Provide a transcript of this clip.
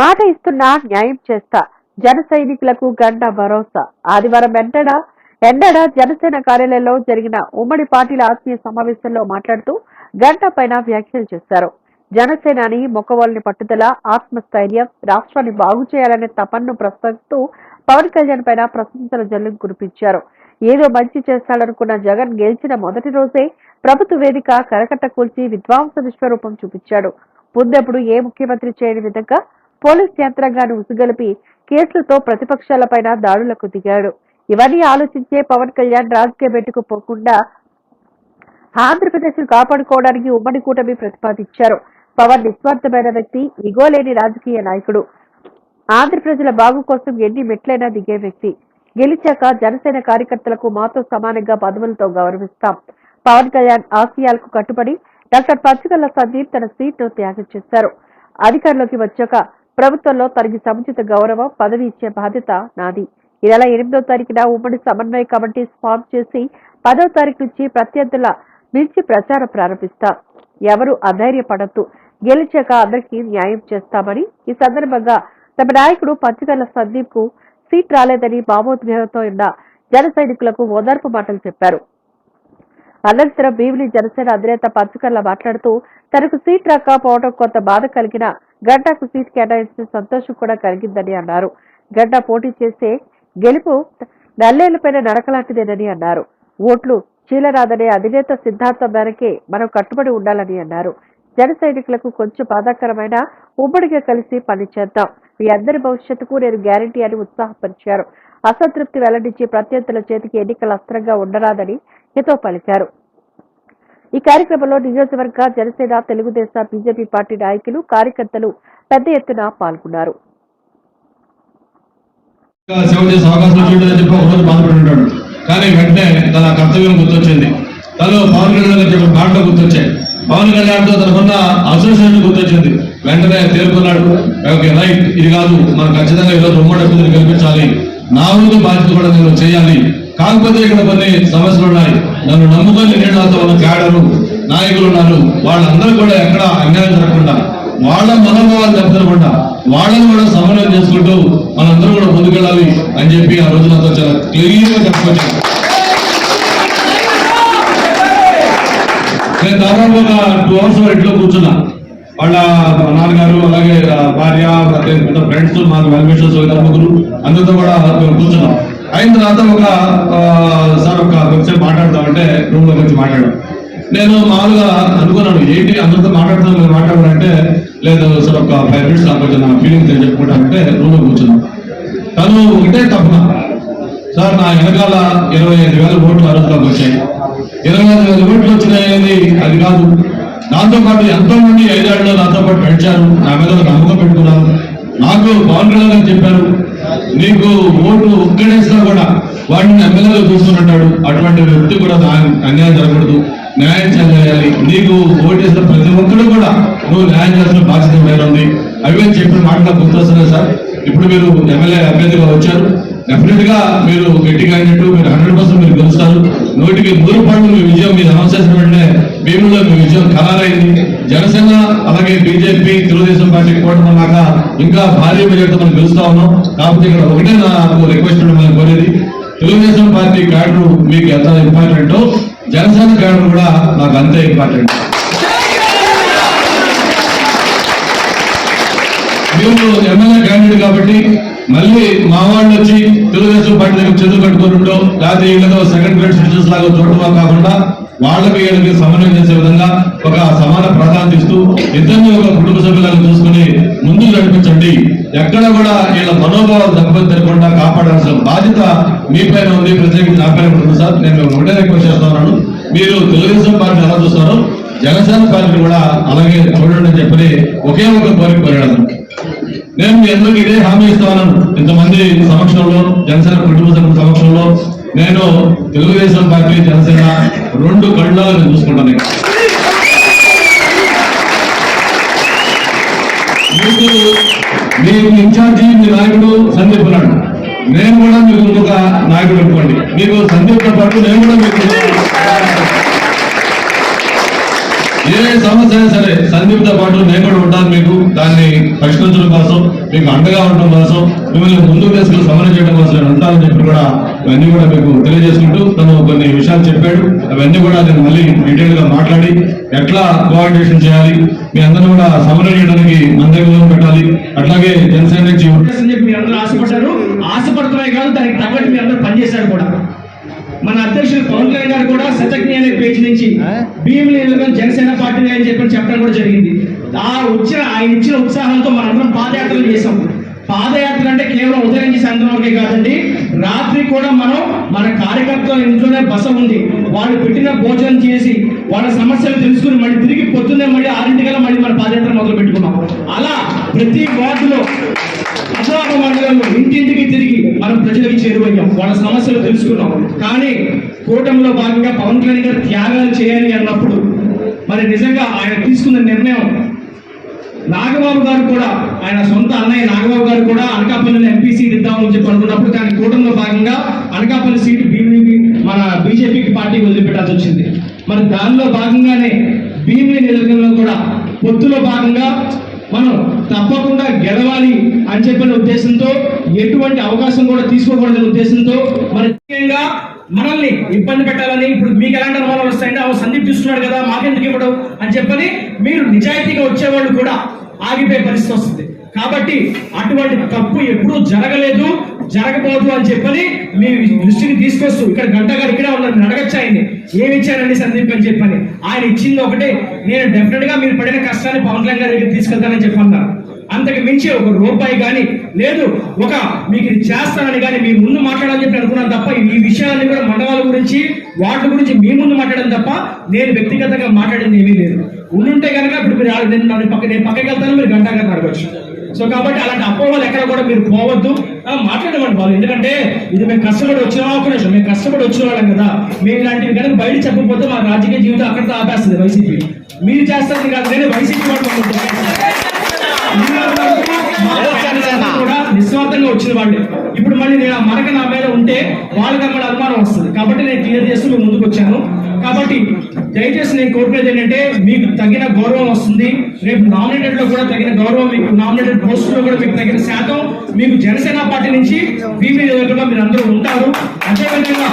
మాట ఇస్తున్నా న్యాయం చేస్తా. జన సైనికులకు గంట భరోసా. ఆదివారం ఎండడ ఎండడ జనసేన కార్యాలయంలో జరిగిన ఉమ్మడి పార్టీల ఆత్మీయ సమావేశంలో మాట్లాడుతూ గంట పైన వ్యాఖ్యలు చేశారు. జనసేనాని మొక్కవాళ్ళని పట్టుదల ఆత్మస్థైర్యం రాష్ట్రాన్ని బాగు చేయాలనే తపన్ను ప్రస్తావిస్తూ పవన్ కళ్యాణ్ పైన ప్రశంసల జల్లు కురిపించారు. ఏదో మంచి చేస్తాడనుకున్న జగన్ గెలిచిన మొదటి రోజే ప్రభుత్వ వేదిక కరకట్ట కూల్చి విధ్వంస విశ్వరూపం చూపించాడు. ముందెప్పుడు ఏ ముఖ్యమంత్రి చేయని విధంగా పోలీస్ యంత్రాంగాన్ని ఉసుగొలిపి కేసులతో ప్రతిపక్షాలపైన దాడులకు దిగాడు. ఇవన్నీ ఆలోచించే పవన్ కళ్యాణ్ రాజకీయ బెట్టుకు పోకుండా ఆంధ్రప్రదేశ్ కాపాడుకోవడానికి ఉమ్మడి కూటమి ప్రతిపాదించారు. పవన్ నిస్వార్థమైన వ్యక్తి ఇగో లేని రాజకీయ నాయకుడు. ఆంధ్ర ప్రజల బాగు కోసం ఎన్ని మెట్లైనా దిగే వ్యక్తి. గెలిచాక జనసేన కార్యకర్తలకు మాతో సమానంగా పదవులతో గౌరవిస్తాం. పవన్ కళ్యాణ్ ఆశయాలకు కట్టుబడి డాక్టర్ పచ్చిగల్ల సందీప్ తన సీట్ను త్యాగం చేశారు. అధికారంలోకి వచ్చాక ప్రభుత్వంలో తనకి సముచిత గౌరవం పదవి ఇచ్చే బాధ్యత నాది. ఈ నెల ఎనిమిదో తారీఖున ఉమ్మడి సమన్వయ కమిటీ ఫామ్ చేసి పదో తారీఖు నుంచి ప్రత్యర్థుల మించి ప్రచారం ప్రారంభిస్తా. ఎవరు అధైర్యపడద్దు. గెలిచాక అందరికీ న్యాయం చేస్తామని ఈ సందర్భంగా తమ నాయకుడు పంచగల సందీప్కు సీట్ రాలేదని భావోద్వేగంతో ఉన్న జన సైనికులకు ఓదార్పు మాటలు చెప్పారు. అనంతరం భీమిలి జనసేన అధినేత పంచుకర్ల మాట్లాడుతూ తనకు సీట్ రాకపోవడం కొంత బాధ కలిగిన గడ్డకు సీట్ కేటాయించిన సంతోషం కూడా కలిగిందని అన్నారు. గడ్డ పోటీ చేస్తే గెలుపు నల్లేళ్ళపైన నడకలాంటిదేనని అన్నారు. ఓట్లు చీలరాదనే అధినేత సిద్ధాంతం మేరకే మనం కట్టుబడి ఉండాలని అన్నారు. జన సైనికులకు కొంచెం బాధాకరమైన ఉమ్మడిగా కలిసి పనిచేద్దాం మీ అందరి భవిష్యత్తుకు నేను గ్యారంటీ అని ఉత్సాహపరిచారు. అసంతృప్తి వెల్లడించి ప్రత్యర్థుల చేతికి ఎన్నికల అస్త్రంగా ఉండరాదని హితో పలికారు. ఈ కార్యక్రమంలో నియోజకవర్గ జనసేన తెలుగుదేశం బీజేపీ పార్టీ నాయకులు కార్యకర్తలు పెద్ద ఎత్తున పాల్గొన్నారు. కానీ వెంటనే తన కర్తవ్యం గుర్తొచ్చింది. తను పవన్ కళ్యాణ్ గారు గుర్తొచ్చాయి. పవన్ కళ్యాణ్తో తనకున్న అసోసియేషన్ గుర్తొచ్చింది. వెంటనే తేరుకున్నాడు. ఓకే రైట్ ఇది కాదు. మనం ఖచ్చితంగా ఈరోజు ఉమ్మడి అభ్యర్థిని కల్పించాలి నా వంతు బాధ్యత కూడా నేను చేయాలి. కాకపోతే ఇక్కడ కొన్ని సమస్యలు ఉన్నాయి. నన్ను నమ్ముకొని నీళ్ళతో ఉన్న క్యాడరు నాయకులు ఉన్నారు. వాళ్ళందరూ కూడా ఎక్కడ అన్యాయం జరగకుండా వాళ్ళ మనోభావాలు దెబ్బతినకుండా వాళ్ళని కూడా సమన్వయం చేసుకుంటూ మనందరూ కూడా ముందుకెళ్ళాలి అని చెప్పి ఆ రోజు నాతో చాలా క్లియర్గా చెప్పుకొచ్చాను నేను దాదాపు ఒక టూ అవర్స్ ఇంట్లో కూర్చున్నా. వాళ్ళ నాన్నగారు అలాగే భార్య ఫ్రెండ్స్ మాకు వెల్విషర్స్ ముగ్గురు. అందరితో కూడా మేము కూర్చున్నాం. అయిన తర్వాత ఒక సార్ ఒక కొంచెం మాట్లాడతామంటే రూమ్లోకి వచ్చి మాట్లాడాం. నేను మామూలుగా అనుకున్నాను ఏంటి అందరితో మాట్లాడుతాను మీరు మాట్లాడాలంటే లేదు సార్ ఒక ఫైవ్ మినిట్స్ నాకు కొంచెం నా ఫీలింగ్స్ ఏం చెప్పుకుంటామంటే రూమ్లో కూర్చున్నాం. తను ఒకటే తప్పన సార్ నా వెనకాల ఇరవై ఐదు వేల ఓట్లు అర్హతలోకి వచ్చాయి. ఇరవై ఐదు వేల ఓట్లు వచ్చినాయని అది కాదు. నాతో పాటు ఎంతో మంది ఐదేళ్ళలో నాతో పాటు పెంచారు. నా మీద ఒక నమ్మకం పెట్టుకున్నారు. నాకు పవన్ కళ్యాణ్ చెప్పారు. నీకు ఓట్లు ఒక్కడేసినా కూడా వాడిని ఎమ్మెల్యేగా కూర్చుంటాడు అటువంటి వ్యక్తి కూడా అన్యాయం జరగకూడదు. న్యాయం చేయాలి. నీకు ఓటేసిన ప్రతి ఒక్కరు కూడా నువ్వు న్యాయం చేసిన బాధ్యత మీద ఉంది. అవే చెప్పిన మాట నాకు గుర్తొస్తున్నాయి సార్. ఇప్పుడు మీరు ఎమ్మెల్యే అభ్యర్థిగా వచ్చారు. డెఫినెట్గా మీరు గట్టిగా అయినట్టు మీరు హండ్రెడ్ పర్సెంట్ మీరు గెలుస్తారు. నోటికి నూరు పండుగ మీ విజయం మీరు అనౌన్స్ చేసిన వెంటనే భీములో విజయం ఖరారైంది. జనసేన అలాగే బీజేపీ తెలుగుదేశం పార్టీ కూటమి లాగా ఇంకా భారీ బడ్జెట్తో మనం పిలుస్తా ఉన్నాం. కాకపోతే ఇక్కడ ఒకటే నాకు రిక్వెస్ట్ మిమ్మల్ని కోరేది. తెలుగుదేశం పార్టీ క్యాడర్ మీకు ఎంత ఇంపార్టెంటో జనసేన క్యాడర్ కూడా నాకు అంతే ఇంపార్టెంట్ మీరు ఎమ్మెల్యే క్యాండిడేట్ కాబట్టి మళ్ళీ మా వాళ్ళు వచ్చి తెలుగుదేశం పార్టీ దగ్గర చదువు కట్టుకుంటుండో లేకపోతే వీళ్ళతో సెకండ్ గ్రేడ్ సిటిజన్స్ లాగా చూడటం కాకుండా వాళ్ళకి వీళ్ళకి సమన్వయం చేసే విధంగా ఒక సమాన ప్రాధాన్యత ఇస్తూ ఇద్దరిని ఒక కుటుంబ సభ్యులను చూసుకుని ముందుకు నడిపించండి. ఎక్కడ కూడా వీళ్ళ మనోభావాలు దెబ్బతినకుండా కాపాడాల్సిన బాధ్యత మీపైన ఉంది. ప్రత్యేకించి నా పైన ఉంటుంది సార్. నేను ఒకటే రిక్వెస్ట్ చేస్తున్నాను మీరు తెలుగుదేశం పార్టీ ఎలా చూస్తారో జనసేన పార్టీ కూడా అలాగే చూడండి అని చెప్పని ఒకే ఒక కోరిక కోరాడు నేను మీ అందరికీ ఇదే హామీ ఇస్తాను ఇంతమంది సమక్షంలో జనసేన కుటుంబ సభ్యుల సమక్షంలో నేను తెలుగుదేశం పార్టీ జనసేన రెండు కళ్ళ చూసుకుంటాను మీకు మీకు ఇన్ఛార్జి మీ నాయకుడు సందీప్ ఉన్నాడు. నేను కూడా మీకు ఇంకొక నాయకుడు అనుకోండి మీకు సందీప్తో పాటు నేను కూడా మీకు ఏ సమస్య అయినా సరే సందీప్తో పాటు నేను కూడా ఉంటాను మీకు. దాన్ని పరిష్కరించడం కోసం మీకు అండగా ఉండడం కోసం మిమ్మల్ని ముందుకు తీసుకుని సమరం చేయడం కోసం నేను ఉంటానని చెప్పి కూడా ఇవన్నీ కూడా మీకు తెలియజేసుకుంటూ తను కొన్ని విషయాలు చెప్పాడు. అవన్నీ కూడా నేను మళ్ళీ డీటెయిల్గా మాట్లాడి ఎట్లా కోఆర్డినేషన్ చేయాలి మీ అందరిని కూడా సమరం చేయడానికి మన దగ్గర పెట్టాలి. అట్లాగే జనసేన నుంచి అందరూ ఆశపడ్డారు. ఆశపడటమే కాదు దానికి తగ్గట్టు మీరు అందరూ పనిచేశారు కూడా. మన అధ్యక్షులు పవన్ కళ్యాణ్ గారు కూడా శతజ్ఞ అనే పేజ్ నుంచి భీమిలి నియోజకవర్గం జనసేన పార్టీ అని చెప్పి చెప్పడం కూడా జరిగింది. ఆ వచ్చిన ఆయన ఇచ్చిన ఉత్సాహంతో మనందరం పాదయాత్రలు చేసాం పాదయాత్ర అంటే కేవలం ఉదయం సాయంత్రం వరకే కాదండి. రాత్రి కూడా మనం మన కార్యకర్తల ఇంట్లోనే బస ఉంది. వాళ్ళు పెట్టిన భోజనం చేసి వాళ్ళ సమస్యలు తెలుసుకుని మళ్ళీ తిరిగి పొద్దున్నే మళ్ళీ ఆరింటికల్లా మళ్ళీ మన పాదయాత్ర మొదలు పెట్టుకున్నాం. అలా ప్రతి వార్డులో అసలాప మండలంలో ఇంటింటికి తిరిగి మనం ప్రజలకు చేరువయ్యాం. వాళ్ళ సమస్యలు తెలుసుకున్నాం. కానీ కూటమిలో భాగంగా పవన్ కళ్యాణ్ గారు త్యాగాలు చేయాలి అన్నప్పుడు మరి నిజంగా ఆయన తీసుకున్న నిర్ణయం నాగబాబు గారు కూడా ఆయన సొంత అన్నయ్య నాగబాబు గారు కూడా అనకాపల్లిలో ఎంపీ సీట్ ఇద్దామని చెప్పి అనుకున్నప్పుడు కానీ కూటమిలో భాగంగా అనకాపల్లి సీటు బీజేపీ మన బీజేపీకి పార్టీకి వదిలిపెట్టాల్సి వచ్చింది. మరి దానిలో భాగంగానే భీమిని నియోజకవర్గంలో కూడా పొత్తులో భాగంగా మనం తప్పకుండా గెలవాలి అని చెప్పిన ఉద్దేశంతో ఎటువంటి అవకాశం కూడా తీసుకోకూడదనే ఉద్దేశంతో మరి ముఖ్యంగా మనల్ని ఇబ్బంది పెట్టాలని ఇప్పుడు మీకు ఎలాంటి అనుమానాలు వస్తాయంటే ఆ సందీప్ చూస్తున్నాడు కదా మాకెందుకు ఇవ్వడం? అని చెప్పని మీరు నిజాయితీగా వచ్చేవాళ్ళు కూడా ఆగిపోయే పరిస్థితి వస్తుంది. కాబట్టి అటువంటి తప్పు ఎప్పుడూ జరగలేదు జరగబోదు అని చెప్పని మీ దృష్టిని తీసుకొస్తూ ఇక్కడ గంట గారు ఇక్కడే ఉన్నారు మీరు అడగచ్చు ఆయన్ని? ఏమి ఇచ్చారండి సందీప్ అని చెప్పని? ఆయన ఇచ్చింది ఒకటే నేను డెఫినెట్గా మీరు పడిన కష్టాన్ని పవన్ కళ్యాణ్ గారి దగ్గర తీసుకెళ్తానని చెప్పన్నారు అంతకు మించి ఒక రూపాయి కానీ లేదు ఒక మీకు ఇది చేస్తానని కానీ మీ ముందు మాట్లాడాలని చెప్పి అనుకున్నాను తప్ప ఈ విషయాన్ని కూడా మండలాల గురించి వాటి గురించి మీ ముందు మాట్లాడడం తప్ప నేను వ్యక్తిగతంగా మాట్లాడింది ఏమీ లేదు. ఉండుంటే కనుక ఇప్పుడు మీరు నేను పక్క నేను పక్కకి వెళ్తాను మీరు గంట గారిని అడగచ్చు. సో కాబట్టి అలాంటి అపోహలు ఎక్కడ కూడా మీరు పోవద్దు. మాట్లాడమండి వాళ్ళు ఎందుకంటే ఇది మేము కష్టపడి వచ్చిన ఒక నిమిషం. మేము కష్టపడి వచ్చిన వాళ్ళం కదా. మేము ఇలాంటివి కనుక బయట చెప్పకపోతే మా రాజకీయ జీవితం అక్కడితో ఆపేస్తుంది వైసీపీ. మీరు చేస్తారు కాదు నేను వైసీపీ కూడా నిస్వార్థంగా వచ్చిన వాళ్ళే ఇప్పుడు మళ్ళీ నేను ఆ మరక నా మీద ఉంటే వాళ్ళకి మళ్ళీ అనుమానం వస్తుంది. కాబట్టి నేను క్లియర్ చేస్తూ ముందుకు వచ్చాను. కాబట్టి దయచేసి నేను కోరుకునేది ఏంటంటే మీకు తగిన గౌరవం వస్తుంది. రేపు నామినేటెడ్లో కూడా తగిన గౌరవం మీకు నామినేటెడ్ పోస్ట్లో కూడా మీకు తగిన శాతం మీకు జనసేన పార్టీ నుంచి బీపీ నియోజకవర్గంలో మీరు అందరూ ఉంటారు. అదేవిధంగా